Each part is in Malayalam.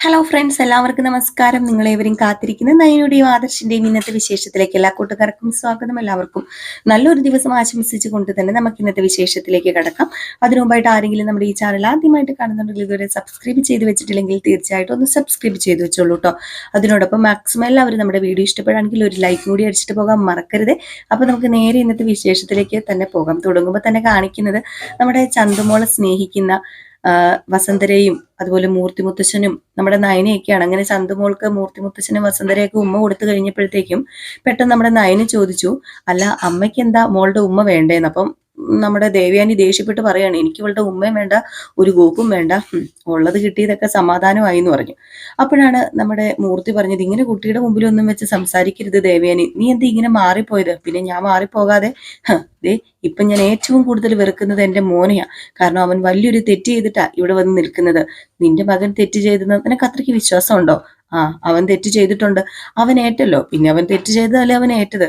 ഹലോ ഫ്രണ്ട്സ് എല്ലാവർക്കും നമസ്കാരം. നിങ്ങളേവരും കാത്തിരിക്കുന്ന നയനുടെയും ആദർശിന്റെയും ഇന്നത്തെ വിശേഷത്തിലേക്ക് എല്ലാ കൂട്ടുകാർക്കും സ്വാഗതം. എല്ലാവർക്കും നല്ലൊരു ദിവസം ആശംസിച്ചുകൊണ്ട് തന്നെ നമുക്ക് ഇന്നത്തെ വിശേഷത്തിലേക്ക് കടക്കാം. അതിനുമുമ്പായിട്ട് ആരെങ്കിലും നമ്മുടെ ഈ ചാനൽ ആദ്യമായിട്ട് കാണുന്നുണ്ടെങ്കിൽ ഇതുവരെ സബ്സ്ക്രൈബ് ചെയ്ത് വെച്ചിട്ടില്ലെങ്കിൽ തീർച്ചയായിട്ടും ഒന്ന് സബ്സ്ക്രൈബ് ചെയ്ത് വെച്ചോളൂ കേട്ടോ അതിനോടൊപ്പം മാക്സിമം എല്ലാവരും നമ്മുടെ വീഡിയോ ഇഷ്ടപ്പെടുകയാണെങ്കിൽ ഒരു ലൈക്ക് കൂടി അടിച്ചിട്ട് പോകാൻ മറക്കരുത്. അപ്പോൾ നമുക്ക് നേരെ ഇന്നത്തെ വിശേഷത്തിലേക്ക് തന്നെ പോകാം. തുടങ്ങുമ്പോൾ തന്നെ കാണിക്കുന്നത് നമ്മുടെ ചന്തുമോളെ സ്നേഹിക്കുന്ന വസന്തരയും അതുപോലെ മൂർത്തി മുത്തശ്ശനും നമ്മുടെ നയനയൊക്കെയാണ്. അങ്ങനെ ചന്തുമോൾക്ക് മൂർത്തി മുത്തശ്ശനും വസന്തരയൊക്കെ ഉമ്മ കൊടുത്തു കഴിഞ്ഞപ്പോഴത്തേക്കും പെട്ടെന്ന് നമ്മുടെ നയന ചോദിച്ചു അല്ല അമ്മയ്ക്ക് എന്താ മോളുടെ ഉമ്മ വേണ്ടേന്ന്? അപ്പം നമ്മുടെ ദേവയാനി ദേഷ്യപ്പെട്ട് പറയാണ് എനിക്ക് ഇവളുടെ ഉമ്മയും വേണ്ട ഒരു ഗോപ്പും വേണ്ട. ഉള്ളത് കിട്ടിയതൊക്കെ സമാധാനമായി എന്ന് പറഞ്ഞു. അപ്പോഴാണ് നമ്മുടെ മൂർത്തി പറഞ്ഞത് ഇങ്ങനെ കുട്ടിയുടെ മുമ്പിലൊന്നും വെച്ച് സംസാരിക്കരുത് ദേവയാനി. നീ എന്ത് ഇങ്ങനെ മാറിപ്പോയത്? പിന്നെ ഞാൻ മാറിപ്പോകാതെ ദേ ഇപ്പൊ ഞാൻ ഏറ്റവും കൂടുതൽ വെറുക്കുന്നത് എന്റെ മോനെയാ. കാരണം അവൻ വലിയൊരു തെറ്റ് ചെയ്തിട്ടാ ഇവിടെ വന്ന് നിൽക്കുന്നത്. നിന്റെ മകൻ തെറ്റ് ചെയ്തെന്ന് നിനക്ക് അത്രയ്ക്ക് വിശ്വാസമുണ്ടോ? ആ അവൻ തെറ്റ് ചെയ്തിട്ടുണ്ട്. അവൻ ഏറ്റല്ലോ. പിന്നെ അവൻ തെറ്റ് ചെയ്തതല്ലേ അവൻ ഏറ്റത്?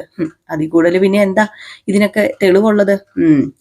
അതിൽ കൂടുതൽ പിന്നെ എന്താ ഇതിനൊക്കെ തെളിവുള്ളത്?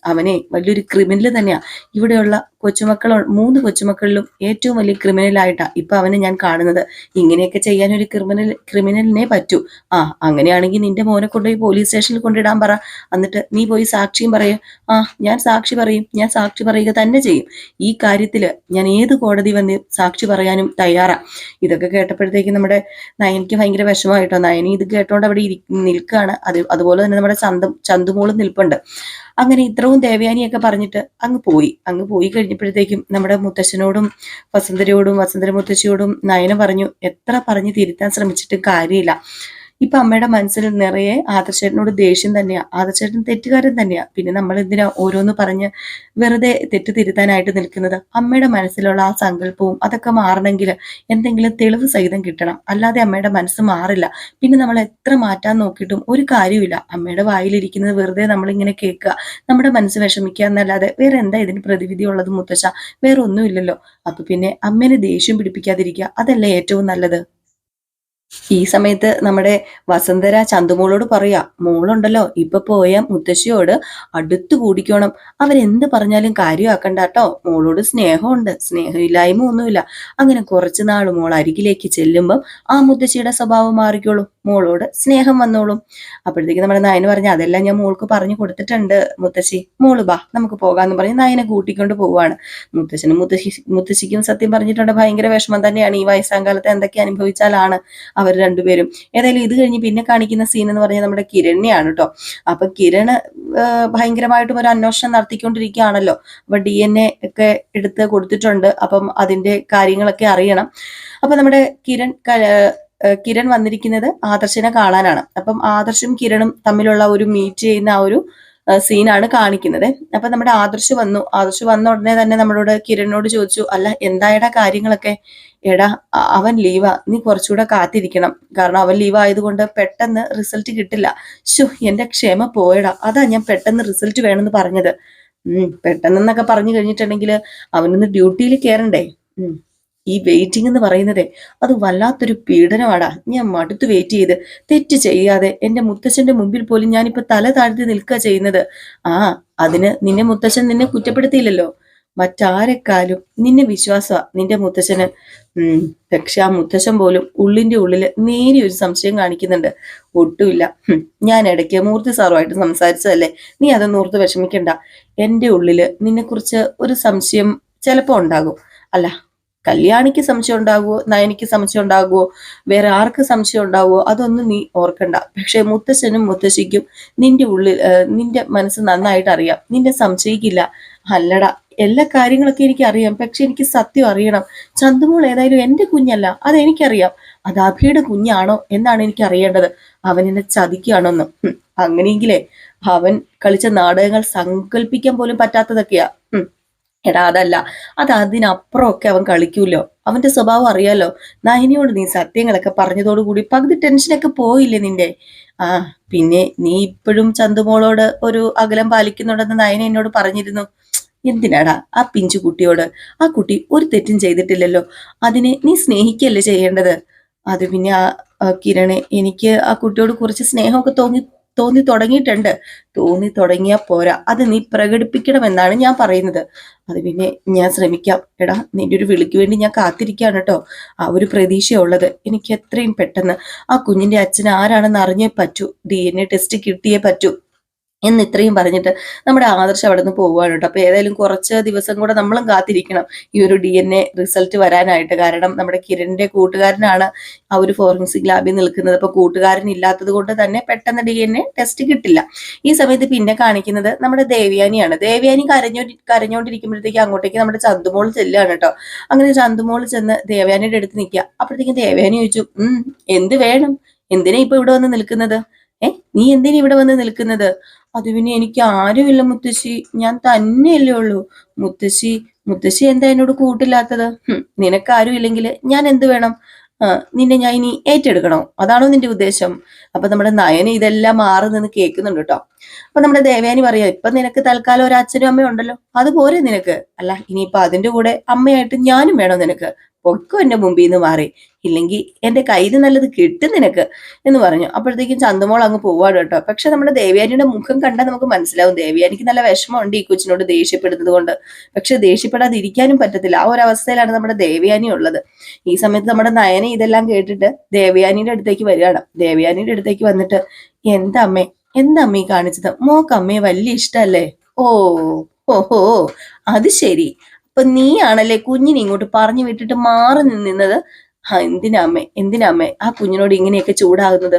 അവനെ വലിയൊരു ക്രിമിനൽ തന്നെയാ. ഇവിടെയുള്ള കൊച്ചുമക്കൾ മൂന്ന് കൊച്ചുമക്കളിലും ഏറ്റവും വലിയ ക്രിമിനലായിട്ടാ ഇപ്പൊ അവനെ ഞാൻ കാണുന്നത്. ഇങ്ങനെയൊക്കെ ചെയ്യാൻ ഒരു ക്രിമിനൽ ക്രിമിനലിനെ പറ്റൂ. ആ അങ്ങനെയാണെങ്കിൽ നിന്റെ മോനെ കൊണ്ടുപോയി പോലീസ് സ്റ്റേഷനിൽ കൊണ്ടിടാൻ പറ. എന്നിട്ട് നീ പോയി സാക്ഷിയും പറയും. ആ ഞാൻ സാക്ഷി പറയും. ഞാൻ സാക്ഷി പറയുക തന്നെ ചെയ്യും. ഈ കാര്യത്തിൽ ഞാൻ ഏത് കോടതി വന്ന് സാക്ഷി പറയാനും തയ്യാറാ. ഇതൊക്കെ കേട്ടപ്പോഴത്തേക്ക് നമ്മുടെ നയനിക്ക് ഭയങ്കര വിഷമമായിട്ടോ നയനി ഇത് കേട്ടോണ്ട് അവിടെ ഇരി നിൽക്കുകയാണ് അത് അതുപോലെ തന്നെ നമ്മുടെ ചന്തം ചന്തുമോളും നിൽപ്പുണ്ട്. അങ്ങനെ ഇത്രവും ദേവയാനിയൊക്കെ പറഞ്ഞിട്ട് അങ്ങ് പോയി. അങ്ങ് പോയി കഴിഞ്ഞപ്പോഴത്തേക്കും നമ്മുടെ മുത്തശ്ശനോടും വസന്തരയോടും വസന്തര മുത്തശ്ശിയോടും നയന പറഞ്ഞു എത്ര പറഞ്ഞു തിരുത്താൻ ശ്രമിച്ചിട്ട് കാര്യമില്ല. ഇപ്പൊ അമ്മയുടെ മനസ്സിൽ നിറയെ ആദർശേട്ടനോട് ദേഷ്യം തന്നെയാ. ആദർശേട്ടൻ തെറ്റുകാരൻ തന്നെയാ. പിന്നെ നമ്മൾ എന്തിനാ ഓരോന്ന് പറഞ്ഞ് വെറുതെ തെറ്റ് തിരുത്താനായിട്ട് നിൽക്കുന്നത്? അമ്മയുടെ മനസ്സിലുള്ള ആ സങ്കല്പവും അതൊക്കെ മാറണമെങ്കിൽ എന്തെങ്കിലും തെളിവ് സഹിതം കിട്ടണം. അല്ലാതെ അമ്മയുടെ മനസ്സ് മാറില്ല. പിന്നെ നമ്മൾ എത്ര മാറ്റാൻ നോക്കിയിട്ടും ഒരു കാര്യമില്ല അമ്മയുടെ വായിലിരിക്കുന്നത് വെറുതെ നമ്മളിങ്ങനെ കേൾക്കുക നമ്മുടെ മനസ്സ് വിഷമിക്കുക എന്നല്ലാതെ വേറെ എന്താ ഇതിന് പ്രതിവിധി ഉള്ളത് മുത്തശ്ശ വേറെ ഒന്നുമില്ലല്ലോ. അപ്പൊ പിന്നെ അമ്മേനെ ദേഷ്യം പിടിപ്പിക്കാതിരിക്കുക അതല്ലേ ഏറ്റവും നല്ലത്? ഈ സമയത്ത് നമ്മുടെ വസന്തര ചന്തുമോളോട് പറയാ മോളുണ്ടല്ലോ ഇപ്പൊ പോയ മുത്തശ്ശിയോട് അടുത്തു കൂടിക്കോണം. അവരെന്ത് പറഞ്ഞാലും കാര്യമാക്കണ്ട കേട്ടോ മോളോട് സ്നേഹമുണ്ട് സ്നേഹമില്ലായ്മ ഒന്നുമില്ല. അങ്ങനെ കുറച്ചു നാൾ മോൾ അരികിലേക്ക് ചെല്ലുമ്പം ആ മുത്തശ്ശിയുടെ സ്വഭാവം മാറിക്കോളും. മോളോട് സ്നേഹം വന്നോളും. അപ്പോഴത്തേക്ക് നമ്മുടെ നായന് പറഞ്ഞ അതെല്ലാം ഞാൻ മോൾക്ക് പറഞ്ഞു കൊടുത്തിട്ടുണ്ട് മുത്തശ്ശി. മോൾ ബാ നമുക്ക് പോകാന്ന് പറഞ്ഞ് നായനെ കൂട്ടിക്കൊണ്ട് പോവാണ്. മുത്തശ്ശനും മുത്തശ്ശി മുത്തശ്ശിക്കും സത്യം പറഞ്ഞിട്ടുണ്ട് ഭയങ്കര വിഷമം തന്നെയാണ് ഈ വയസ്സാം കാലത്ത് എന്തൊക്കെ അനുഭവിച്ചാലാണ്. അവർ രണ്ടുപേരും. ഏതായാലും ഇത് കഴിഞ്ഞ് പിന്നെ കാണിക്കുന്ന സീൻ എന്ന് പറഞ്ഞാൽ നമ്മുടെ കിരണിയാണ് കേട്ടോ അപ്പൊ കിരണ് ഭയങ്കരമായിട്ടും ഒരു അന്വേഷണം നടത്തിക്കൊണ്ടിരിക്കുകയാണല്ലോ. അപ്പൊ ഡി എൻ എ ഒക്കെ എടുത്ത് കൊടുത്തിട്ടുണ്ട്. അപ്പം അതിന്റെ കാര്യങ്ങളൊക്കെ അറിയണം. അപ്പൊ നമ്മുടെ കിരൺ കിരൺ വന്നിരിക്കുന്നത് ആദർശിനെ കാണാനാണ്. അപ്പം ആദർശും കിരണും തമ്മിലുള്ള ഒരു മീറ്റ് ചെയ്യുന്ന ആ ഒരു സീനാണ് കാണിക്കുന്നത്. അപ്പൊ നമ്മുടെ ആദർശ് വന്നു. ആദർശ് വന്ന ഉടനെ തന്നെ നമ്മളോട് കിരണിനോട് ചോദിച്ചു അല്ല എന്തായടാ കാര്യങ്ങളൊക്കെ? എടാ അവൻ ലീവാ. നീ കുറച്ചുകൂടെ കാത്തിരിക്കണം. കാരണം അവൻ ലീവ് ആയതുകൊണ്ട് പെട്ടെന്ന് റിസൾട്ട് കിട്ടില്ല. ഷു എന്റെ ക്ഷമ പോയടാ. അതാ ഞാൻ പെട്ടെന്ന് റിസൾട്ട് വേണമെന്ന് പറഞ്ഞത്. ഉം പെട്ടെന്നൊക്കെ പറഞ്ഞു കഴിഞ്ഞിട്ടുണ്ടെങ്കിൽ അവനൊന്ന് ഡ്യൂട്ടിയിൽ കയറണ്ടേ ഉം. ഈ വെയിറ്റിംഗ് എന്ന് പറയുന്നതേ അത് വല്ലാത്തൊരു പീഡനമാടാ. ഞാൻ മടുത്ത് വെയിറ്റ് ചെയ്ത് തെറ്റ് ചെയ്യാതെ എന്റെ മുത്തച്ഛന്റെ മുമ്പിൽ പോലും ഞാനിപ്പോ തല താഴ്ത്തി നിൽക്കുക ചെയ്യുന്നത്. ആ അതിന് നിന്നെ മുത്തച്ഛൻ നിന്നെ കുറ്റപ്പെടുത്തിയില്ലല്ലോ. മറ്റാരെക്കാലും നിന്നെ വിശ്വാസമാ നിന്റെ മുത്തച്ഛന്. ഉം പക്ഷെ ആ മുത്തച്ഛൻ പോലും ഉള്ളിന്റെ ഉള്ളിൽ നേരിയ ഒരു സംശയം കാണിക്കുന്നുണ്ട്. ഒട്ടുമില്ല. ഞാൻ ഇടയ്ക്ക് മൂർത്തി സാറുമായിട്ട് സംസാരിച്ചതല്ലേ? നീ അതൊന്നും ഓർത്ത് വിഷമിക്കണ്ട. എന്റെ ഉള്ളിൽ നിന്നെക്കുറിച്ച് ഒരു സംശയം ചിലപ്പോ ഉണ്ടാകും. അല്ല കല്യാണിക്ക് സംശയം ഉണ്ടാകുമോ നയനിക്ക് സംശയം ഉണ്ടാകുമോ വേറെ ആർക്ക് സംശയം ഉണ്ടാകുമോ അതൊന്നും നീ ഓർക്കണ്ട. പക്ഷെ മുത്തശ്ശനും മുത്തശ്ശിക്കും നിന്റെ ഉള്ളിൽ നിന്റെ മനസ്സ് നന്നായിട്ട് അറിയാം. നിന്നെ സംശയിക്കില്ല. അല്ലട എല്ലാ കാര്യങ്ങളൊക്കെ എനിക്ക് അറിയാം. പക്ഷെ എനിക്ക് സത്യം അറിയണം. ചന്തുമോൾ ഏതായാലും എന്റെ കുഞ്ഞല്ല. അതെനിക്കറിയാം. അത് അഭിയുടെ കുഞ്ഞാണോ എന്നാണ് എനിക്ക് അറിയേണ്ടത്. അവൻ എന്നെ ചതിക്കുകയാണോന്ന്. അങ്ങനെയെങ്കിലേ അവൻ കളിച്ച നാടകങ്ങൾ സങ്കല്പിക്കാൻ പോലും പറ്റാത്തതൊക്കെയാ. എടാ അതല്ല. അത് അതിനപ്പുറമൊക്കെ അവൻ കളിക്കൂലോ? അവന്റെ സ്വഭാവം അറിയാലോ? നയനിയോട് നീ സത്യങ്ങളൊക്കെ പറഞ്ഞതോടുകൂടി. പകുതി ടെൻഷനൊക്കെ പോയില്ലേ നിന്റെ? ആ പിന്നെ നീ ഇപ്പോഴും ചന്തുമോളോട് ഒരു അകലം പാലിക്കുന്നുണ്ടെന്ന് നയന എന്നോട് പറഞ്ഞിരുന്നു. എന്തിനാടാ ആ പിഞ്ചു കുട്ടിയോട്? ആ കുട്ടി ഒരു തെറ്റും ചെയ്തിട്ടില്ലല്ലോ. അതിനെ നീ സ്നേഹിക്കല്ലേ ചെയ്യേണ്ടത്? അത് പിന്നെ ആ കിരണെ എനിക്ക് ആ കുട്ടിയോട് കുറച്ച് സ്നേഹമൊക്കെ തോന്നി തോന്നി തുടങ്ങിയിട്ടുണ്ട്. തോന്നി തുടങ്ങിയാൽ പോരാ. അത് നീ പ്രകടിപ്പിക്കണമെന്നാണ് ഞാൻ പറയുന്നത്. അത് പിന്നെ ഞാൻ ശ്രമിക്കാം. എടാ നിന്റെ ഒരു വിളിക്ക് വേണ്ടി ഞാൻ കാത്തിരിക്കുകയാണ് കേട്ടോ. ആ ഒരു പ്രതീക്ഷയുള്ളത്. എനിക്ക് എത്രയും പെട്ടെന്ന് ആ കുഞ്ഞിന്റെ അച്ഛൻ ആരാണെന്ന് അറിഞ്ഞേ പറ്റൂ. ഡി എൻ എ ടെസ്റ്റ് കിട്ടിയേ പറ്റൂ. എന്ന് ഇത്രയും പറഞ്ഞിട്ട് നമ്മുടെ ആദർശം അവിടെ നിന്ന് കേട്ടോ. അപ്പൊ ഏതായാലും കുറച്ച് ദിവസം കൂടെ നമ്മളും കാത്തിരിക്കണം ഈ ഒരു ഡി എൻ എ റിസൾട്ട് വരാനായിട്ട്. കാരണം നമ്മുടെ കിരണിന്റെ കൂട്ടുകാരനാണ് ആ ഒരു ഫോറൻസിക് ലാബിൽ നിൽക്കുന്നത്. അപ്പൊ കൂട്ടുകാരൻ ഇല്ലാത്തത് കൊണ്ട് തന്നെ പെട്ടെന്ന് ഡി എൻ എ ടെസ്റ്റ് കിട്ടില്ല. ഈ സമയത്ത് പിന്നെ കാണിക്കുന്നത് നമ്മുടെ ദേവ്യാനിയാണ്. ദേവ്യാനി കരഞ്ഞോ കരഞ്ഞോണ്ടിരിക്കുമ്പോഴത്തേക്ക് അങ്ങോട്ടേക്ക് നമ്മുടെ ചന്തുമോൾ ചെല്ലുകയാണ് കേട്ടോ. അങ്ങനെ ചന്തുമോൾ ചെന്ന് ദേവ്യാനിയുടെ അടുത്ത് നിൽക്കുക. അപ്പോഴത്തേക്കും ദേവ്യാനി ചോദിച്ചു എന്ത് വേണം? എന്തിനാ ഇപ്പൊ ഇവിടെ വന്ന് നിൽക്കുന്നത്? നീ എന്തിനു ഇവിടെ വന്ന് നിൽക്കുന്നത്? അത് പിന്നെ എനിക്ക് ആരുമില്ല മുത്തശ്ശി. ഞാൻ തന്നെയല്ലേ ഉള്ളൂ. മുത്തശ്ശി മുത്തശ്ശി എന്താ എന്നോട് കൂട്ടില്ലാത്തത്? നിനക്ക് നിനക്കാരും ഇല്ലെങ്കിൽ ഞാൻ എന്ത് വേണം? നിന്നെ ഞാൻ ഇനി ഏറ്റെടുക്കണോ? അതാണോ നിന്റെ ഉദ്ദേശം? അപ്പൊ നമ്മുടെ നയന ഇതെല്ലാം മാറി നിന്ന് കേൾക്കുന്നുണ്ട് കേട്ടോ. അപ്പൊ നമ്മുടെ ദേവയാനി പറയാ ഇപ്പൊ നിനക്ക് തൽക്കാലം ഒരു അച്ഛനും അമ്മയും ഉണ്ടല്ലോ. അത് പോരെ നിനക്ക്. അല്ല ഇനിയിപ്പൊ അതിന്റെ കൂടെ അമ്മയായിട്ട് ഞാനും വേണോ നിനക്ക്? പൊക്കോ എന്റെ മുമ്പിൽ നിന്ന് മാറി. ഇല്ലെങ്കിൽ എന്റെ കയ്യിൽ നല്ലത് കിട്ടും നിനക്ക് എന്ന് പറഞ്ഞു. അപ്പോഴത്തേക്കും ചന്തുമോൾ അങ്ങ് പോവാണ് കേട്ടോ. പക്ഷെ നമ്മുടെ ദേവ്യാനിയുടെ മുഖം കണ്ടാൽ നമുക്ക് മനസ്സിലാവും. ദേവ്യാനിക്ക് നല്ല വിഷമമുണ്ട് ഈ കൊച്ചിനോട് ദേഷ്യപ്പെടുന്നത് കൊണ്ട്. പക്ഷെ ദേഷ്യപ്പെടാതിരിക്കാനും പറ്റത്തില്ല. ആ ഒരു അവസ്ഥയിലാണ് നമ്മുടെ ദേവയാനി ഉള്ളത്. ഈ സമയത്ത് നമ്മുടെ നയന ഇതെല്ലാം കേട്ടിട്ട് ദേവയാനിയുടെ അടുത്തേക്ക് വരികയാണ്. ദേവയാനിയുടെ അടുത്തേക്ക് വന്നിട്ട് എന്താ അമ്മേ? എന്താ അമ്മ ഈ കാണിച്ചത്? മോക്ക് വലിയ ഇഷ്ടമല്ലേ ഓ ഓഹോ അത് ശരി. അപ്പൊ നീയാണല്ലേ കുഞ്ഞിനെ ഇങ്ങോട്ട് പറഞ്ഞു വിട്ടിട്ട് മാറി നിന്നത്? ആ എന്തിനാ അമ്മേ? ആ കുഞ്ഞിനോട് ഇങ്ങനെയൊക്കെ ചൂടാകുന്നത്?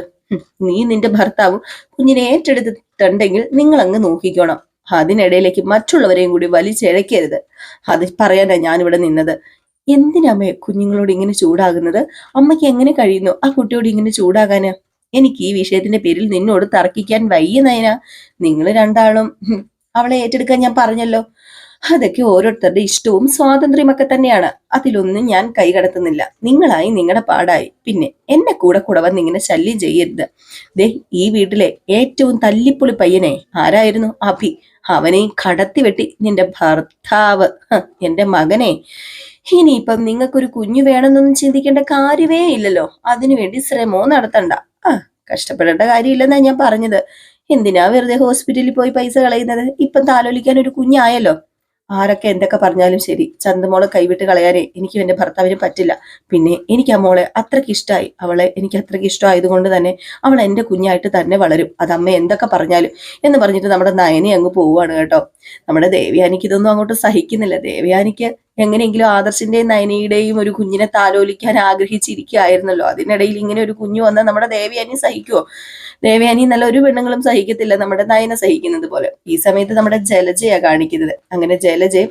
നീ നിന്റെ ഭർത്താവും കുഞ്ഞിനെ ഏറ്റെടുത്തിട്ടുണ്ടെങ്കിൽ നിങ്ങൾ അങ്ങ് നോക്കിക്കോണം അതിനിടയിലേക്ക് മറ്റുള്ളവരെയും കൂടി വലിച്ചിഴക്കരുത്. അത് പറയാനാ ഞാനിവിടെ നിന്നത്. എന്തിനമ്മേ കുഞ്ഞുങ്ങളോട് ഇങ്ങനെ ചൂടാകുന്നത്? അമ്മയ്ക്ക് എങ്ങനെ കഴിയുന്നു ആ കുട്ടിയോട് ഇങ്ങനെ ചൂടാകാന്? എനിക്ക് ഈ വിഷയത്തിന്റെ പേരിൽ നിന്നോട് തർക്കിക്കാൻ വയ്യ നയന. നിങ്ങൾ രണ്ടാളും അവളെ ഏറ്റെടുക്കാൻ ഞാൻ പറഞ്ഞല്ലോ. അതൊക്കെ ഓരോരുത്തരുടെ ഇഷ്ടവും സ്വാതന്ത്ര്യമൊക്കെ തന്നെയാണ്. അതിലൊന്നും ഞാൻ കൈകടത്തുന്നില്ല നിങ്ങളായി നിങ്ങളുടെ പാടായി. പിന്നെ എന്നെ കൂടെ കൂടെ വന്ന് ഇങ്ങനെ ശല്യം ചെയ്യരുത്. ദേ ഈ വീട്ടിലെ ഏറ്റവും തല്ലിപ്പൊളി പയ്യനെ ആരായിരുന്നു? അഭി. അവനെ കടത്തിവെട്ടി നിന്റെ ഭർത്താവ് എന്റെ മകനെ. ഇനിയിപ്പം നിങ്ങൾക്കൊരു കുഞ്ഞു വേണമെന്നൊന്നും ചിന്തിക്കേണ്ട കാര്യമേ ഇല്ലല്ലോ. അതിനുവേണ്ടി ശ്രമവും നടത്തണ്ട. ആ കഷ്ടപ്പെടേണ്ട കാര്യമില്ലെന്നാ ഞാൻ പറഞ്ഞത്. എന്തിനാ വെറുതെ ഹോസ്പിറ്റലിൽ പോയി പൈസ കളയുന്നത്? ഇപ്പം താലോലിക്കാൻ ഒരു കുഞ്ഞായല്ലോ. ആരൊക്കെ എന്തൊക്കെ പറഞ്ഞാലും ശരി. ചന്തമോളെ കൈവിട്ട് കളയാനേ എനിക്ക് എന്റെ ഭർത്താവിന് പറ്റില്ല. പിന്നെ എനിക്ക് ആ മോളെ അത്രയ്ക്ക് ഇഷ്ടമായി അവളെ എനിക്ക് അത്രയ്ക്ക് ഇഷ്ടമായതുകൊണ്ട് തന്നെ അവൾ എന്റെ കുഞ്ഞായിട്ട് തന്നെ വളരും. അത് അമ്മ എന്തൊക്കെ പറഞ്ഞാലും എന്ന് പറഞ്ഞിട്ട് നമ്മുടെ നയനെ അങ്ങ് പോവുകയാണ് കേട്ടോ. നമ്മുടെ ദേവയാനിക്ക് ഇതൊന്നും അങ്ങോട്ട് സഹിക്കുന്നില്ല. ദേവയാനിക്ക് എങ്ങനെയെങ്കിലും ആദർശിന്റെയും നയനയുടെയും ഒരു കുഞ്ഞിനെ താലോലിക്കാൻ ആഗ്രഹിച്ചിരിക്കുകയായിരുന്നല്ലോ. അതിനിടയിൽ ഇങ്ങനെ ഒരു കുഞ്ഞു വന്നാൽ നമ്മുടെ ദേവയാനി സഹിക്കുവോ? ദേവയാനി നല്ല ഒരു പെണ്ണുങ്ങളും സഹിക്കത്തില്ല. നമ്മുടെ നയന സഹിക്കുന്നത് പോലെ. ഈ സമയത്ത് നമ്മുടെ ജലജയാ കാണിക്കുന്നത്. അങ്ങനെ ജലജയും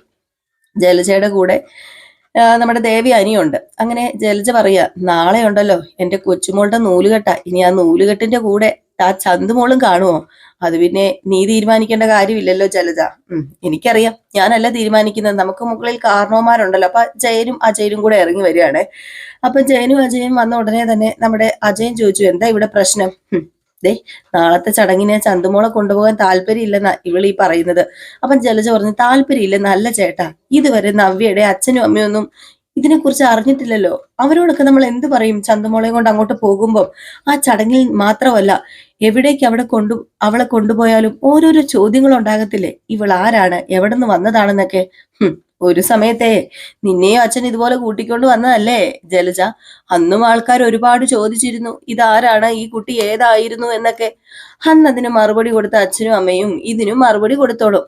ജലജയുടെ കൂടെ നമ്മുടെ നമ്മുടെ ദേവയാനിയുണ്ട്. അങ്ങനെ ജലജ പറയാ നാളെ ഉണ്ടല്ലോ എന്റെ കൊച്ചുമോളുടെ നൂലുകെട്ട. ഇനി ആ നൂലുകെട്ടിന്റെ കൂടെ ആ ചന്തുമോളും കാണുമോ അത് പിന്നെ നീ തീരുമാനിക്കേണ്ട കാര്യമില്ലല്ലോ ജലജ. ഉം എനിക്കറിയാം. ഞാനല്ല തീരുമാനിക്കുന്നത്. നമുക്ക് മുകളിൽ കാരണവന്മാരുണ്ടല്ലോ. അപ്പൊ ജയനും അജയനും കൂടെ ഇറങ്ങി വരികയാണ്. അപ്പൊ ജയനും അജയനും വന്ന ഉടനെ തന്നെ നമ്മുടെ അജയൻ ചോദിച്ചു എന്താ ഇവിടെ പ്രശ്നം? ദേ നാളത്തെ ചടങ്ങിനെ ചന്തുമോളെ കൊണ്ടുപോകാൻ താല്പര്യമില്ലെന്നാ ഇവളീ പറയുന്നത്. അപ്പം ജലജ പറഞ്ഞു നല്ല ചേട്ടാ. ഇതുവരെ നവ്യയുടെ അച്ഛനും അമ്മയൊന്നും ഇതിനെക്കുറിച്ച് അറിഞ്ഞിട്ടില്ലല്ലോ. അവരോടൊക്കെ നമ്മൾ എന്ത് പറയും? ചന്തുമോളെ കൊണ്ട് അങ്ങോട്ട് പോകുമ്പോൾ ആ ചടങ്ങിൽ മാത്രമല്ല എവിടേക്ക് അവിടെ കൊണ്ടു അവളെ കൊണ്ടുപോയാലും ഓരോരോ ചോദ്യങ്ങൾ ഉണ്ടാകത്തില്ലേ ഇവൾ ആരാണ്? എവിടെ നിന്ന് വന്നതാണെന്നൊക്കെ ഒരു സമയത്തെ നിന്നെയും അച്ഛൻ ഇതുപോലെ കൂട്ടിക്കൊണ്ട് വന്നതല്ലേ ജലജ? അന്നും ആൾക്കാർ ഒരുപാട് ചോദിച്ചിരുന്നു ഇതാരാണ് ഈ കുട്ടി ഏതായിരുന്നു എന്നൊക്കെ. അന്ന് അതിന് മറുപടി കൊടുത്ത അച്ഛനും അമ്മയും ഇതിനും മറുപടി കൊടുത്തോളും.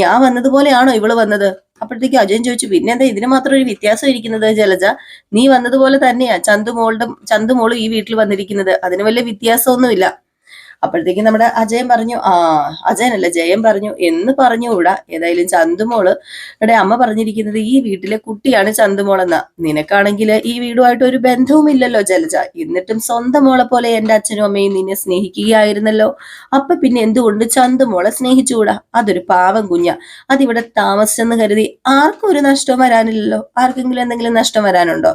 ഞാൻ വന്നതുപോലെയാണോ ഇവൾ വന്നത്? അപ്പോഴത്തേക്ക് അജയൻ ചോദിച്ചു പിന്നെന്താ ഇതിന് മാത്രം ഒരു വ്യത്യാസം ഇരിക്കുന്നത് ജലജ? നീ വന്നതുപോലെ തന്നെയാ ചന്തുമോളുടെ ചന്തുമോളും ഈ വീട്ടിൽ വന്നിരിക്കുന്നത്. അതിന് വലിയ വ്യത്യാസമൊന്നുമില്ല. അപ്പോഴത്തേക്കും നമ്മുടെ അജയൻ പറഞ്ഞു ആ അജയനല്ല ജയൻ പറഞ്ഞു എന്ന് പറഞ്ഞുകൂടാ ഏതായാലും ചന്തുമോൾ അമ്മ പറഞ്ഞിരിക്കുന്നത് ഈ വീട്ടിലെ കുട്ടിയാണ് ചന്തുമോളെന്ന. നിനക്കാണെങ്കിൽ ഈ വീടുമായിട്ട് ഒരു ബന്ധവും ഇല്ലല്ലോ ജലജ. എന്നിട്ടും സ്വന്തം മോളെ പോലെ എന്റെ അച്ഛനും അമ്മയും നിന്നെ സ്നേഹിക്കുകയായിരുന്നല്ലോ. അപ്പൊ പിന്നെ എന്തുകൊണ്ട് ചന്തുമോളെ സ്നേഹിച്ചുകൂടാ അതൊരു പാവം കുഞ്ഞ. അതിവിടെ താമസിച്ചെന്ന് കരുതി ആർക്കും ഒരു നഷ്ടം വരാനില്ലല്ലോ. ആർക്കെങ്കിലും എന്തെങ്കിലും നഷ്ടം വരാനുണ്ടോ?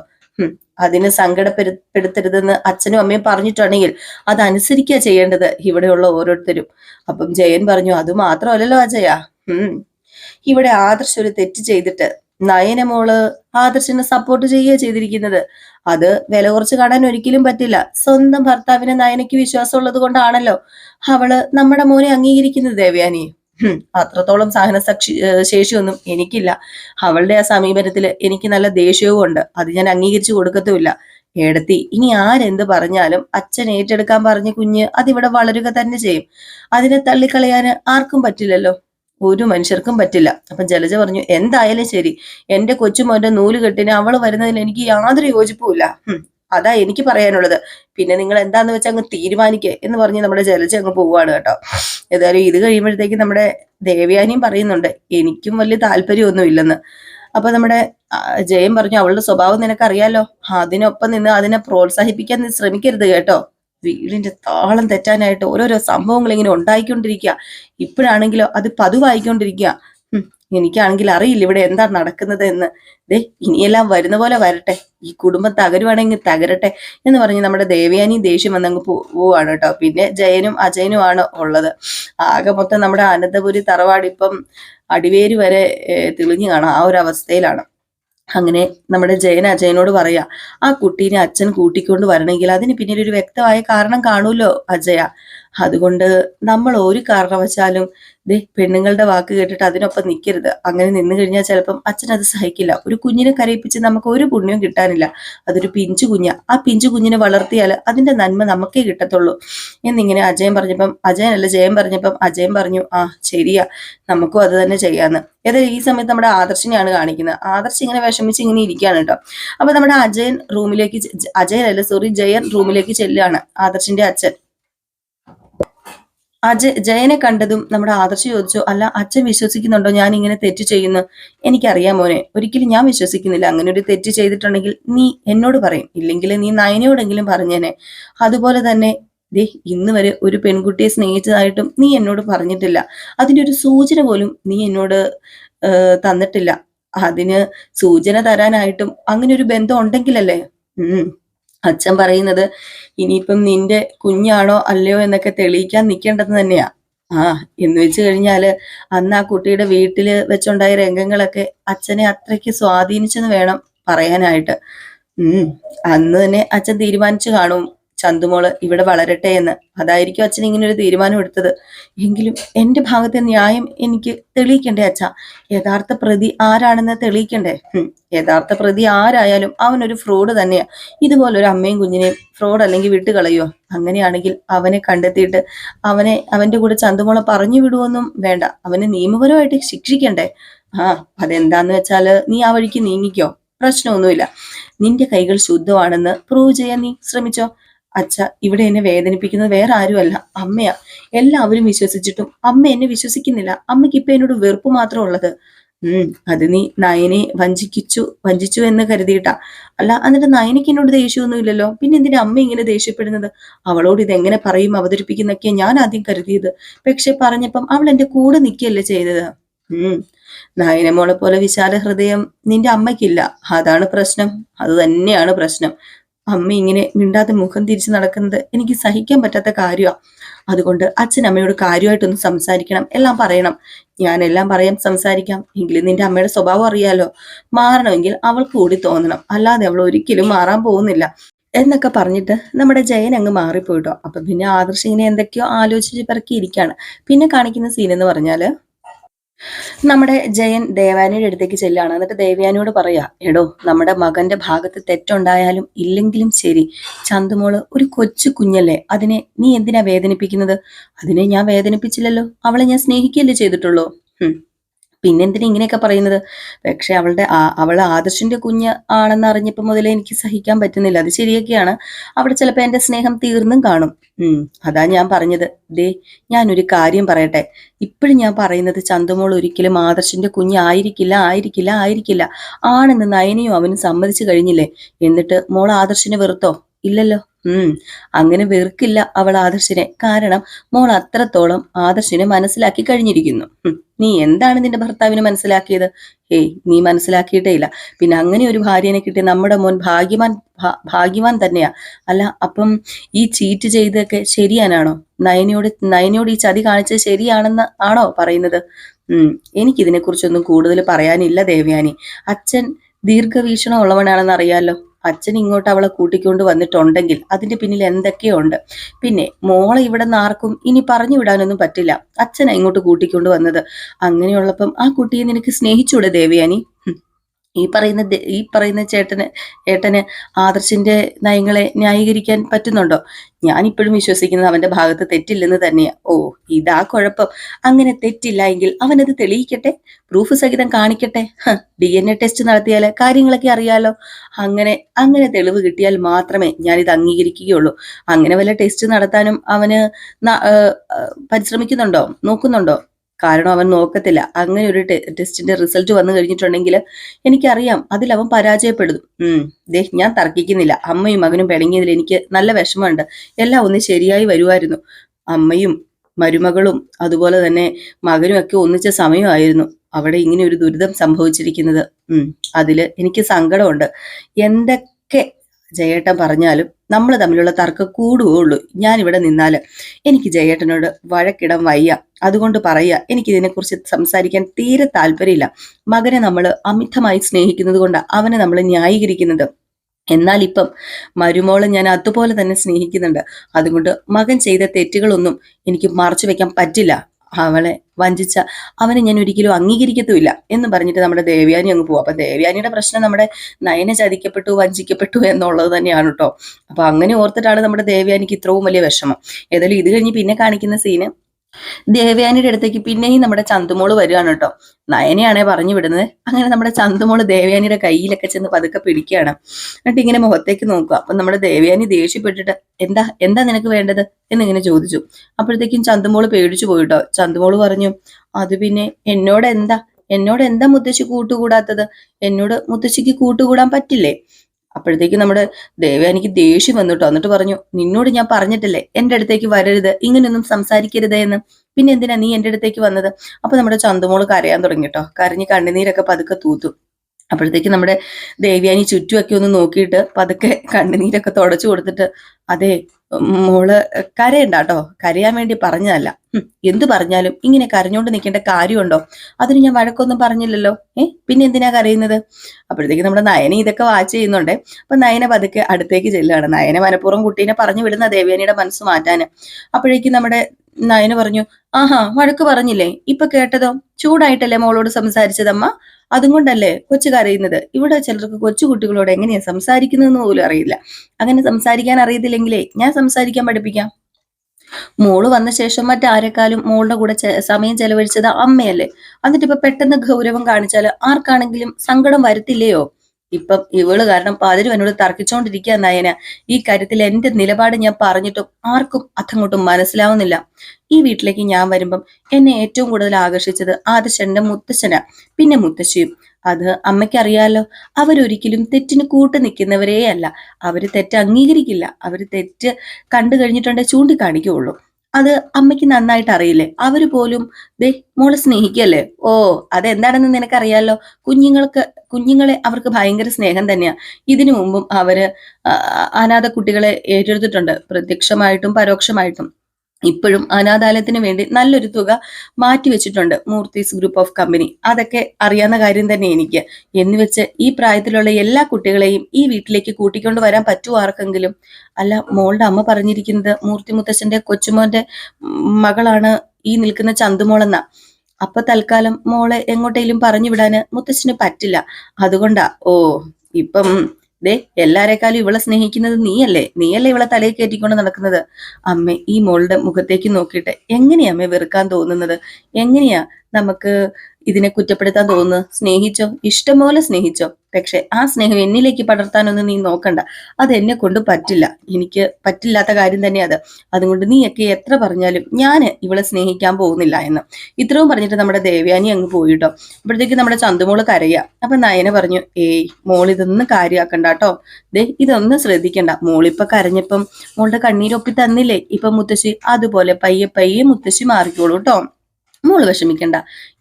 അതിന് സങ്കടപ്പെടുത്തരുതെന്ന് അച്ഛനും അമ്മയും പറഞ്ഞിട്ടുണ്ടെങ്കിൽ അതനുസരിക്കുക ചെയ്യേണ്ടത് ഇവിടെയുള്ള ഓരോരുത്തരും. അപ്പം ജയൻ പറഞ്ഞു അത് മാത്രമല്ലല്ലോ അജയ. ഉം. ഇവിടെ ആദർശ് ഒരു തെറ്റ് ചെയ്തിട്ട് നയനമോൾ ആദർശിനെ സപ്പോർട്ട് ചെയ്യുക ചെയ്തിരിക്കുന്നത്. അത് വില കുറച്ച് കാണാൻ ഒരിക്കലും പറ്റില്ല. സ്വന്തം ഭർത്താവിനെ നയനയ്ക്ക് വിശ്വാസമുള്ളത് കൊണ്ടാണല്ലോ അവൾ നമ്മുടെ മോനെ അംഗീകരിക്കുന്നത് ദേവയാനി. അത്രത്തോളം സഹന സക്ഷി ശേഷിയൊന്നും എനിക്കില്ല. അവളുടെ ആ സമീപനത്തിൽ എനിക്ക് നല്ല ദേഷ്യവും ഉണ്ട്. അത് ഞാൻ അംഗീകരിച്ചു കൊടുക്കത്തുമില്ല. എടുത്തി ഇനി ആരെന്ത് പറഞ്ഞാലും അച്ഛൻ ഏറ്റെടുക്കാൻ പറഞ്ഞ കുഞ്ഞ് അതിവിടെ വളരുക തന്നെ ചെയ്യും. അതിനെ തള്ളിക്കളയാന് ആർക്കും പറ്റില്ലല്ലോ. ഒരു മനുഷ്യർക്കും പറ്റില്ല. അപ്പൊ ജലജ പറഞ്ഞു എന്തായാലും ശരി. എന്റെ കൊച്ചുമോന്റെ നൂലുകെട്ടിന് അവൾ വരുന്നതിന് എനിക്ക് യാതൊരു യോജിപ്പുമില്ല അതാ എനിക്ക് പറയാനുള്ളത്. പിന്നെ നിങ്ങൾ എന്താന്ന് വെച്ചാൽ അങ്ങ് തീരുമാനിക്കുക എന്ന് പറഞ്ഞ് നമ്മുടെ ജലജ അങ്ങ് പോവാണ് കേട്ടോ. ഏതായാലും ഇത് കഴിയുമ്പോഴത്തേക്ക് നമ്മുടെ ദേവയാനിയും പറയുന്നുണ്ട് എനിക്കും വലിയ താല്പര്യമൊന്നും ഇല്ലെന്ന്. അപ്പൊ നമ്മുടെ ജയം പറഞ്ഞു അവളുടെ സ്വഭാവം നിനക്കറിയാലോ? അതിനൊപ്പം നിന്ന് അതിനെ പ്രോത്സാഹിപ്പിക്കാൻ നീ ശ്രമിക്കരുത് കേട്ടോ. വീടിന്റെ താളം തെറ്റാനായിട്ട് ഓരോരോ സംഭവങ്ങൾ ഇങ്ങനെ ഉണ്ടായിക്കൊണ്ടിരിക്കുക. ഇപ്പോഴാണെങ്കിലോ അത് പതിവായിക്കൊണ്ടിരിക്കുക. എനിക്കാണെങ്കിൽ അറിയില്ല ഇവിടെ എന്താ നടക്കുന്നത് എന്ന് ദേ ഇനിയെല്ലാം വരുന്ന പോലെ വരട്ടെ. ഈ കുടുംബം തകരുവാണെങ്കിൽ തകരട്ടെ എന്ന് പറഞ്ഞ് നമ്മുടെ ദേവയാനി ദേഷ്യം വന്നങ്ങ് പോവാണ് കേട്ടോ. പിന്നെ ജയനും അജയനുമാണ് ഉള്ളത്. ആകെ മൊത്തം നമ്മുടെ അനന്തപുരി തറവാട് ഇപ്പം അടിവേര് വരെ തെളിഞ്ഞു കാണാം. ആ ഒരു അവസ്ഥയിലാണ്. അങ്ങനെ നമ്മുടെ ജയൻ അജയനോട് പറയാ ആ കുട്ടീനെ അച്ഛൻ കൂട്ടിക്കൊണ്ട് വരണമെങ്കിൽ അതിന് പിന്നീട് ഒരു വ്യക്തമായ കാരണം കാണൂലോ അജയ. അതുകൊണ്ട് നമ്മൾ ഒരു കാരണവശാലും ദേ പെണ്ണുങ്ങളുടെ വാക്ക് കേട്ടിട്ട് അതിനൊപ്പം നിൽക്കരുത് അങ്ങനെ നിന്ന് കഴിഞ്ഞാൽ ചിലപ്പം അച്ഛൻ അത് സഹിക്കില്ല. ഒരു കുഞ്ഞിനെ കരയിപ്പിച്ച് നമുക്ക് ഒരു പുണ്യവും കിട്ടാനില്ല. അതൊരു പിഞ്ചു കുഞ്ഞ. ആ പിഞ്ചു കുഞ്ഞിനെ വളർത്തിയാൽ അതിന്റെ നന്മ നമുക്കേ കിട്ടത്തുള്ളൂ. എന്നിങ്ങനെ അജയൻ പറഞ്ഞപ്പം അജയനല്ല ജയൻ പറഞ്ഞപ്പം അജയൻ പറഞ്ഞു ആ ശരിയാ. നമുക്കും അത് തന്നെ ചെയ്യാന്ന്. ഏതായാലും ഈ സമയത്ത് നമ്മുടെ ആദർശിനെയാണ് കാണിക്കുന്നത്. ആദർശ് ഇങ്ങനെ വിഷമിച്ച് ഇങ്ങനെ ഇരിക്കുകയാണ് കേട്ടോ. അപ്പൊ നമ്മുടെ അജയൻ റൂമിലേക്ക് അജയൻ അല്ല സോറി ജയൻ റൂമിലേക്ക് ചെല്ലുകയാണ് ആദർശിന്റെ അച്ഛൻ. അജയ് ജയനെ കണ്ടതും നമ്മുടെ ആദർശ് ചോദിച്ചോ അല്ല അച്ഛൻ വിശ്വസിക്കുന്നുണ്ടോ? ഞാൻ ഇങ്ങനെ തെറ്റ് ചെയ്യുന്നു. എനിക്കറിയാം മോനെ ഒരിക്കലും ഞാൻ വിശ്വസിക്കുന്നില്ല. അങ്ങനെ ഒരു തെറ്റ് ചെയ്തിട്ടുണ്ടെങ്കിൽ നീ എന്നോട് പറയും. ഇല്ലെങ്കിൽ നീ നയനയോടെങ്കിലും പറഞ്ഞേനെ. അതുപോലെ തന്നെ ദേ ഇന്ന് വരെ ഒരു പെൺകുട്ടിയെ സ്നേഹിച്ചതായിട്ടും നീ എന്നോട് പറഞ്ഞിട്ടില്ല. അതിന്റെ ഒരു സൂചന പോലും നീ എന്നോട് തന്നിട്ടില്ല. അതിന് സൂചന തരാനായിട്ടും അങ്ങനെ ഒരു ബന്ധം ഉണ്ടെങ്കിലല്ലേ? ഉം അച്ഛൻ പറയുന്നത് ഇനിയിപ്പം നിന്റെ കുഞ്ഞാണോ അല്ലയോ എന്നൊക്കെ തെളിയിക്കാൻ നിൽക്കേണ്ടത് തന്നെയാ. ആ എന്ന് വെച്ച് കഴിഞ്ഞാൽ അന്ന് ആ കുട്ടിയുടെ വീട്ടിൽ വെച്ചുണ്ടായ രംഗങ്ങളൊക്കെ അച്ഛനെ അത്രയ്ക്ക് സ്വാധീനിച്ചെന്ന് വേണം പറയാനായിട്ട്. ഉം അന്ന് തന്നെ അച്ഛൻ തീരുമാനിച്ചു കാണും. ചന്തുമോൾ ഇവിടെ വളരട്ടെ എന്ന്. അതായിരിക്കും അച്ഛൻ ഇങ്ങനെ ഒരു തീരുമാനം എടുത്തത്. എങ്കിലും എന്റെ ഭാഗത്തെ ന്യായം എനിക്ക് തെളിയിക്കണ്ടേ അച്ഛ? യഥാർത്ഥ പ്രതി ആരാണെന്ന് തെളിയിക്കണ്ടേ? യഥാർത്ഥ പ്രതി ആരായാലും അവനൊരു ഫ്രോഡ് തന്നെയാ. ഇതുപോലെ ഒരു അമ്മയും കുഞ്ഞിനെയും ഫ്രോഡ് അല്ലെങ്കിൽ വിട്ടുകളയോ അങ്ങനെയാണെങ്കിൽ അവനെ കണ്ടെത്തിയിട്ട് അവനെ അവന്റെ കൂടെ ചന്തുമോളെ പറഞ്ഞു വിടുവൊന്നും വേണ്ട. അവനെ നിയമപരമായിട്ട് ശിക്ഷിക്കണ്ടേ? ആ അതെന്താന്ന് വെച്ചാൽ നീ ആ വഴിക്ക് നീങ്ങിക്കോ. പ്രശ്നമൊന്നുമില്ല. നിന്റെ കൈകൾ ശുദ്ധമാണെന്ന് പ്രൂവ് ചെയ്യാൻ നീ ശ്രമിച്ചോ? അച്ഛ ഇവിടെ എന്നെ വേദനിപ്പിക്കുന്നത് വേറെ ആരുമല്ല അമ്മയാ. എല്ലാവരും വിശ്വസിച്ചിട്ടും അമ്മ എന്നെ വിശ്വസിക്കുന്നില്ല. അമ്മയ്ക്ക് ഇപ്പൊ എന്നോട് വെറുപ്പ് മാത്രം ഉള്ളത്. ഉം അത് നീ നയനെ വഞ്ചിക്കിച്ചു വഞ്ചിച്ചു എന്ന് കരുതിയിട്ടാ. അല്ല എന്നിട്ട് നയനയ്ക്ക് എന്നോട് ദേഷ്യമൊന്നും ഇല്ലല്ലോ പിന്നെ എന്തിനാ അമ്മ ഇങ്ങനെ ദേഷ്യപ്പെടുന്നത്? അവളോട് ഇത് എങ്ങനെ പറയും അവതരിപ്പിക്കുന്നൊക്കെ ഞാൻ ആദ്യം കരുതിയത്. പക്ഷെ പറഞ്ഞപ്പം അവൾ എന്റെ കൂടെ നിൽക്കുകയല്ലേ ചെയ്തത്. ഉം നയനമോളെ പോലെ വിശാല ഹൃദയം നിന്റെ അമ്മയ്ക്കില്ല. അതാണ് പ്രശ്നം. അത് തന്നെയാണ് പ്രശ്നം. അമ്മ ഇങ്ങനെ മിണ്ടാതെ മുഖം തിരിച്ചു നടക്കുന്നത് എനിക്ക് സഹിക്കാൻ പറ്റാത്ത കാര്യമാണ് അതുകൊണ്ട് അച്ഛൻ അമ്മയോട് കാര്യമായിട്ടൊന്ന് സംസാരിക്കണം. എല്ലാം പറയണം. ഞാൻ എല്ലാം പറയാം സംസാരിക്കാം. എങ്കിലും നിന്റെ അമ്മയുടെ സ്വഭാവം അറിയാലോ. മാറണമെങ്കിൽ അവൾക്ക് കൂടി തോന്നണം. അല്ലാതെ അവൾ ഒരിക്കലും മാറാൻ പോകുന്നില്ല. എന്നൊക്കെ പറഞ്ഞിട്ട് നമ്മുടെ ജയൻ അങ്ങ് മാറിപ്പോയിട്ടോ. അപ്പൊ പിന്നെ ആദർശ് ഇങ്ങനെ എന്തൊക്കെയോ ആലോചിച്ച് പിറക്കിയിരിക്കുകയാണ് പിന്നെ കാണിക്കുന്ന സീൻ എന്ന് പറഞ്ഞാൽ നമ്മുടെ ജയൻ ദേവാനിയുടെ അടുത്തേക്ക് ചെല്ലാണ് എന്നിട്ട് ദേവ്യാനിയോട് പറയാ എടോ നമ്മുടെ മകന്റെ ഭാഗത്ത് തെറ്റുണ്ടായാലും ഇല്ലെങ്കിലും ശരി. ചന്തുമോൾ ഒരു കൊച്ചു കുഞ്ഞല്ലേ. അതിനെ നീ എന്തിനാ വേദനിപ്പിക്കുന്നത്? അതിനെ ഞാൻ വേദനിപ്പിച്ചില്ലല്ലോ. അവളെ ഞാൻ സ്നേഹിക്കുകയല്ലേ ചെയ്തിട്ടുള്ളൂ. പിന്നെന്തിനാ ഇങ്ങനെയൊക്കെ പറയുന്നത്? പക്ഷെ അവളുടെ അവൾ ആദർശിന്റെ കുഞ്ഞ് ആണെന്ന് അറിഞ്ഞപ്പോ മുതലേ എനിക്ക് സഹിക്കാൻ പറ്റുന്നില്ല. അത് ശരിയൊക്കെയാണ്. അവിടെ ചിലപ്പോ എന്റെ സ്നേഹം തീർന്നും കാണും. ഉം അതാ ഞാൻ പറഞ്ഞത്. ദേ ഞാനൊരു കാര്യം പറയട്ടെ. ഇപ്പോഴും ഞാൻ പറയുന്നത് ചന്തുമോൾ ഒരിക്കലും ആദർശിന്റെ കുഞ്ഞ് ആയിരിക്കില്ല ആയിരിക്കില്ല ആയിരിക്കില്ല. ആണെന്ന് നയനയും അവനും സമ്മതിച്ചു കഴിഞ്ഞില്ലേ? എന്നിട്ട് മോൾ ആദർശിനെ വെറുത്തോ? ഇല്ലല്ലോ. ഉം. അങ്ങനെ വെറുക്കില്ല അവൾ ആദർശിനെ. കാരണം മോൾ അത്രത്തോളം ആദർശിനെ മനസ്സിലാക്കി കഴിഞ്ഞിരിക്കുന്നു. നീ എന്താണ് നിന്റെ ഭർത്താവിനെ മനസ്സിലാക്കിയത്? ഏയ് നീ മനസ്സിലാക്കിയിട്ടേ ഇല്ല. പിന്നെ അങ്ങനെ ഒരു ഭാര്യനെ കിട്ടിയ നമ്മുടെ മോൻ ഭാഗ്യവാൻ ഭാഗ്യവാൻ തന്നെയാ. അല്ല അപ്പം ഈ ചീറ്റ് ചെയ്തൊക്കെ ശരിയാനാണോ? നയനയോട് നയനയോട് ഈ ചതി കാണിച്ചത് ശരിയാണെന്ന് ആണോ പറയുന്നത്? ഉം. എനിക്കിതിനെ കുറിച്ചൊന്നും കൂടുതൽ പറയാനില്ല ദേവയാനി. അച്ഛൻ ദീർഘവീക്ഷണം ഉള്ളവനാണെന്ന് അറിയാലോ. അച്ഛൻ ഇങ്ങോട്ട് അവളെ കൂട്ടിക്കൊണ്ട് വന്നിട്ടുണ്ടെങ്കിൽ അതിന്റെ പിന്നിൽ എന്തൊക്കെയുണ്ട്? പിന്നെ മോളെ ഇവിടെ നിന്ന് ആർക്കും ഇനി പറഞ്ഞു വിടാനൊന്നും പറ്റില്ല. അച്ഛനാ ഇങ്ങോട്ട് കൂട്ടിക്കൊണ്ട് വന്നത്. അങ്ങനെയുള്ളപ്പം ആ കുട്ടിയെ നിനക്ക് സ്നേഹിച്ചൂടെ ദേവയാനി. ഈ പറയുന്ന ഈ പറയുന്ന ചേട്ടന് ഏട്ടന് ആദർശിന്റെ നയങ്ങളെ ന്യായീകരിക്കാൻ പറ്റുന്നുണ്ടോ? ഞാൻ ഇപ്പോഴും വിശ്വസിക്കുന്നത് അവന്റെ ഭാഗത്ത് തെറ്റില്ലെന്ന് തന്നെയാ. ഓ ഇതാ കുഴപ്പം. അങ്ങനെ തെറ്റില്ല എങ്കിൽ അവനത് തെളിയിക്കട്ടെ? പ്രൂഫ് സഹിതം കാണിക്കട്ടെ? ഡി എൻ എ ടെസ്റ്റ് നടത്തിയാൽ കാര്യങ്ങളൊക്കെ അറിയാലോ? അങ്ങനെ അങ്ങനെ തെളിവ് കിട്ടിയാൽ മാത്രമേ ഞാൻ ഇത് അംഗീകരിക്കുകയുള്ളൂ. അങ്ങനെ വല്ല ടെസ്റ്റ് നടത്താനും അവന് പരിശ്രമിക്കുന്നുണ്ടോ? നോക്കുന്നുണ്ടോ? കാരണം അവൻ നോക്കത്തില്ല. അങ്ങനെ ഒരു ടെസ്റ്റിന്റെ റിസൾട്ട് വന്നു കഴിഞ്ഞിട്ടുണ്ടെങ്കിൽ എനിക്കറിയാം. അതിൽ അവൻ പരാജയപ്പെടും. ഉം. ദേ ഞാൻ തർക്കിക്കുന്നില്ല. അമ്മയും മകനും പിണങ്ങിയതിൽ എനിക്ക് നല്ല വിഷമമുണ്ട്. എല്ലാം ഒന്ന് ശരിയായി വരുമായിരുന്നു. അമ്മയും മരുമകളും അതുപോലെ തന്നെ മകനും ഒക്കെ ഒന്നിച്ച സമയമായിരുന്നു അവിടെ ഇങ്ങനെ ഒരു ദുരിതം സംഭവിച്ചിരിക്കുന്നത്. ഉം. അതിൽ എനിക്ക് സങ്കടമുണ്ട്. എന്തൊക്കെ ജയേട്ടൻ പറഞ്ഞാലും നമ്മൾ തമ്മിലുള്ള തർക്കം കൂടുകയുള്ളൂ. ഞാൻ ഇവിടെ നിന്നാൽ എനിക്ക് ജയേട്ടനോട് വഴക്കിടം വയ്യ. അതുകൊണ്ട് പറയുക എനിക്കിതിനെക്കുറിച്ച് സംസാരിക്കാൻ തീരെ താല്പര്യമില്ല. മകനെ നമ്മൾ അമിതമായി സ്നേഹിക്കുന്നത് കൊണ്ട് അവനെ നമ്മൾ ന്യായീകരിക്കുന്നത്. എന്നാൽ ഇപ്പം മരുമോളെ ഞാൻ അതുപോലെ തന്നെ സ്നേഹിക്കുന്നുണ്ട്. അതുകൊണ്ട് മകൻ ചെയ്ത തെറ്റുകളൊന്നും എനിക്ക് മറച്ചു വെക്കാൻ പറ്റില്ല. അവളെ വഞ്ചിച്ച അവനെ ഞാൻ ഒരിക്കലും അംഗീകരിക്കത്തുമില്ല എന്ന് പറഞ്ഞിട്ട് നമ്മുടെ ദേവ്യാനി അങ്ങ് പോകും അപ്പൊ ദേവ്യാനിയുടെ പ്രശ്നം നമ്മുടെ നയനെ ചതിക്കപ്പെട്ടു വഞ്ചിക്കപ്പെട്ടു എന്നുള്ളത് തന്നെയാണ് കേട്ടോ അപ്പൊ അങ്ങനെ ഓർത്തിട്ടാണ് നമ്മുടെ ദേവ്യാനിക്ക് ഇത്രയും വലിയ വിഷമം. ഏതായാലും ഇത് കഴിഞ്ഞ് പിന്നെ കാണിക്കുന്ന സീന് ദേവയാനിയുടെ അടുത്തേക്ക് പിന്നെയും നമ്മുടെ ചന്തുമോൾ വരികയാണ് കേട്ടോ. നയനയാണേ പറഞ്ഞു വിടുന്നത്. അങ്ങനെ നമ്മുടെ ചന്തുമോൾ ദേവയാനിയുടെ കയ്യിലൊക്കെ ചെന്ന് പതുക്കെ പിടിക്കുകയാണ്. എന്നിട്ട് ഇങ്ങനെ മുഖത്തേക്ക് നോക്കുക. അപ്പൊ നമ്മുടെ ദേവയാനി ദേഷ്യപ്പെട്ടിട്ട് എന്താ എന്താ നിനക്ക് വേണ്ടത് എന്നിങ്ങനെ ചോദിച്ചു. അപ്പോഴത്തേക്കും ചന്തുമോൾ പേടിച്ചു പോയിട്ടോ ചന്തുമോൾ പറഞ്ഞു അത് പിന്നെ എന്നോട് എന്താ? എന്നോട് എന്താ മുത്തശ്ശി കൂട്ടുകൂടാത്തത്? എന്നോട് മുത്തശ്ശിക്ക് കൂട്ടുകൂടാൻ പറ്റില്ലേ? അപ്പോഴത്തേക്ക് നമ്മുടെ ദേവയാനിക്ക് ദേഷ്യം വന്നു കേട്ടോ എന്നിട്ട് പറഞ്ഞു നിന്നോട് ഞാൻ പറഞ്ഞിട്ടില്ലേ എന്റെ അടുത്തേക്ക് വരരുത് ഇങ്ങനെയൊന്നും സംസാരിക്കരുത് എന്ന്. പിന്നെ എന്തിനാ നീ എന്റെ അടുത്തേക്ക് വന്നത്? അപ്പൊ നമ്മുടെ ചന്തുമോൾ കരയാൻ തുടങ്ങി കേട്ടോ കരഞ്ഞ് കണ്ണുനീരൊക്കെ പതുക്കെ തൂത്തു. അപ്പോഴത്തേക്ക് നമ്മുടെ ദേവ്യാനി ചുറ്റുമൊക്കെ ഒന്ന് നോക്കിയിട്ട് പതുക്കെ കണ്ണുനീരൊക്കെ തുടച്ചു കൊടുത്തിട്ട് അതെ മോൾ കരയണ്ട കേട്ടോ കരയാൻ വേണ്ടി പറഞ്ഞതല്ല. എന്തു പറഞ്ഞാലും ഇങ്ങനെ കരഞ്ഞോണ്ട് നിൽക്കേണ്ട കാര്യമുണ്ടോ? അതിന് ഞാൻ വഴക്കൊന്നും പറഞ്ഞില്ലല്ലോ. ഏ പിന്നെ എന്തിനാ കരയുന്നത്? അപ്പോഴത്തേക്ക് നമ്മുടെ നയന ഇതൊക്കെ വാച്ച് ചെയ്യുന്നുണ്ട്. അപ്പൊ നയന പതുക്കെ അടുത്തേക്ക് ചെല്ലുകയാണ്. നയന മനഃപൂർവം കുട്ടീനെ പറഞ്ഞു വിടുന്ന ദേവയാനിയുടെ മനസ്സ് മാറ്റാന് അപ്പോഴേക്കും നമ്മുടെ നയന പറഞ്ഞു ആഹാ വഴക്ക് പറഞ്ഞില്ലേ? ഇപ്പൊ കേട്ടതോ? ചൂടായിട്ടല്ലേ മോളോട് സംസാരിച്ചതമ്മ? അതും കൊണ്ടല്ലേ കൊച്ചു കരയുന്നത്? ഇവിടെ ചിലർക്ക് കൊച്ചു കുട്ടികളോട് എങ്ങനെയാ സംസാരിക്കുന്നതെന്ന് പോലും അറിയില്ല. അങ്ങനെ സംസാരിക്കാൻ അറിയത്തില്ലെങ്കിലേ ഞാൻ സംസാരിക്കാൻ പഠിപ്പിക്കാം? മോൾ വന്ന ശേഷം മറ്റാരെക്കാളും മോളുടെ കൂടെ സമയം ചെലവഴിച്ചത് അമ്മയല്ലേ. എന്നിട്ട് ഇപ്പൊ പെട്ടെന്ന് ഗൗരവം കാണിച്ചാൽ ആർക്കാണെങ്കിലും സങ്കടം വരത്തില്ലയോ? ഇപ്പം ഇവൾ കാരണം പാതിരും എന്നോട് തർക്കിച്ചോണ്ടിരിക്കുക നയന. ഈ കാര്യത്തിൽ എന്റെ നിലപാട് ഞാൻ പറഞ്ഞിട്ടും ആർക്കും അതങ്ങോട്ടും മനസ്സിലാവുന്നില്ല. ഈ വീട്ടിലേക്ക് ഞാൻ വരുമ്പം എന്നെ ഏറ്റവും കൂടുതൽ ആകർഷിച്ചത് ആദർശന്റെ മുത്തശ്ശനാ. പിന്നെ മുത്തശ്ശിയും. അത് അമ്മയ്ക്കറിയാലോ അവരൊരിക്കലും തെറ്റിന് കൂട്ട് നിൽക്കുന്നവരേ അല്ല. അവർ തെറ്റ് അംഗീകരിക്കില്ല. അവർ തെറ്റ് കണ്ടു കഴിഞ്ഞിട്ടുണ്ടെ ചൂണ്ടിക്കാണിക്കുകയുള്ളൂ. അത് അമ്മയ്ക്ക് നന്നായിട്ട് അറിയില്ലേ? അവർ പോലും ദേ മോളെ സ്നേഹിക്കല്ലേ? ഓ അതെന്താണെന്ന് നിനക്കറിയാലോ? കുഞ്ഞുങ്ങൾക്ക് കുഞ്ഞുങ്ങളെ അവർക്ക് ഭയങ്കര സ്നേഹം തന്നെയാണ് ഇതിനു മുമ്പും അവർ അനാഥ കുട്ടികളെ ഏറ്റെടുത്തിട്ടുണ്ട്. പ്രത്യക്ഷമായിട്ടും പരോക്ഷമായിട്ടും. ഇപ്പോഴും അനാഥാലയത്തിന് വേണ്ടി നല്ലൊരു തുക മാറ്റിവെച്ചിട്ടുണ്ട് മൂർത്തീസ് ഗ്രൂപ്പ് ഓഫ് കമ്പനി. അതൊക്കെ അറിയാവുന്ന കാര്യം തന്നെ എനിക്ക്. എന്ന് വെച്ച് ഈ പ്രായത്തിലുള്ള എല്ലാ കുട്ടികളെയും ഈ വീട്ടിലേക്ക് കൂട്ടിക്കൊണ്ട് വരാൻ പറ്റുമോ ആർക്കെങ്കിലും? അല്ല മോളുടെ അമ്മ പറഞ്ഞിരിക്കുന്നത് മൂർത്തി മുത്തശ്ശന്റെ കൊച്ചുമോന്റെ മകളാണ് ഈ നിൽക്കുന്ന ചന്തുമോളെന്ന. അപ്പൊ തൽക്കാലം മോളെ എങ്ങോട്ടേലും പറഞ്ഞു വിടാന് മുത്തശ്ശന് പറ്റില്ല. അതുകൊണ്ടാ ഓ ഇപ്പം ദേ എല്ലാരെക്കാളും ഇവളെ സ്നേഹിക്കുന്നത് നീയല്ലേ? നീയല്ലേ ഇവളെ തലയിൽ കയറ്റിക്കൊണ്ട് നടക്കുന്നത്? അമ്മ ഈ മോളുടെ മുഖത്തേക്ക് നോക്കിയിട്ട് എങ്ങനെയാ അമ്മ വെറുക്കാൻ തോന്നുന്നത്? എങ്ങനെയാ നമുക്ക് ഇതിനെ കുറ്റപ്പെടുത്താൻ തോന്നുന്നത് സ്നേഹിച്ചോ? ഇഷ്ടം പോലെ സ്നേഹിച്ചോ? പക്ഷെ ആ സ്നേഹം എന്നിലേക്ക് പടർത്താനൊന്നും നീ നോക്കണ്ട. അത് എന്നെ കൊണ്ട് പറ്റില്ല. എനിക്ക് പറ്റില്ലാത്ത കാര്യം തന്നെ അത് അതുകൊണ്ട് നീയൊക്കെ എത്ര പറഞ്ഞാലും ഞാൻ ഇവളെ സ്നേഹിക്കാൻ പോകുന്നില്ല എന്ന്. ഇത്രയും പറഞ്ഞിട്ട് നമ്മുടെ ദേവയാനി അങ്ങ് പോയിട്ടോ അപ്പോഴത്തേക്ക് നമ്മുടെ ചന്തുമോൾ കരയുക അപ്പൊ നയന പറഞ്ഞു ഏയ് മോൾ ഇതൊന്നും കാര്യമാക്കണ്ട കേട്ടോ. ദേ ഇതൊന്നും ശ്രദ്ധിക്കണ്ട. മോളിപ്പൊ കരഞ്ഞപ്പം മോളുടെ കണ്ണീരൊപ്പി തന്നില്ലേ? ഇപ്പൊ മുത്തശ്ശി അതുപോലെ പയ്യെ പയ്യെ മുത്തശ്ശി മാറിക്കോളൂ കേട്ടോ. മോൾ വിഷമിക്കണ്ട.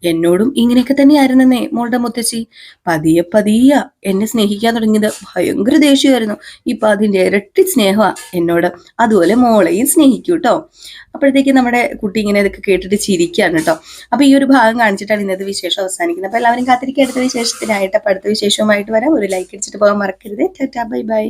എന്നോടും ഇങ്ങനെയൊക്കെ തന്നെയായിരുന്നെന്നേ മോളുടെ മുത്തശ്ശി. പതിയെ പതിയ എന്നെ സ്നേഹിക്കാൻ തുടങ്ങിയത് ഭയങ്കര ദേഷ്യമായിരുന്നു. ഇപ്പൊ അതിന്റെ ഇരട്ടി സ്നേഹമാണ് എന്നോട്. അതുപോലെ മോളെയും സ്നേഹിക്കൂ കേട്ടോ അപ്പോഴത്തേക്ക് നമ്മുടെ കുട്ടി ഇങ്ങനെ ഇതൊക്കെ കേട്ടിട്ട് ചിരിക്കുകയാണ് കേട്ടോ അപ്പൊ ഈ ഒരു ഭാഗം കാണിച്ചിട്ടാണ് ഇന്നത്തെ വിശേഷം അവസാനിക്കുന്നത്. അപ്പൊ എല്ലാവരും കാത്തിരിക്കുക അടുത്ത വിശേഷത്തിനായിട്ട് അടുത്ത വിശേഷവുമായിട്ട് വരാം. ഒരു ലൈക്ക് അടിച്ചിട്ട് പോകാൻ മറക്കരുത്. Tata bye bye.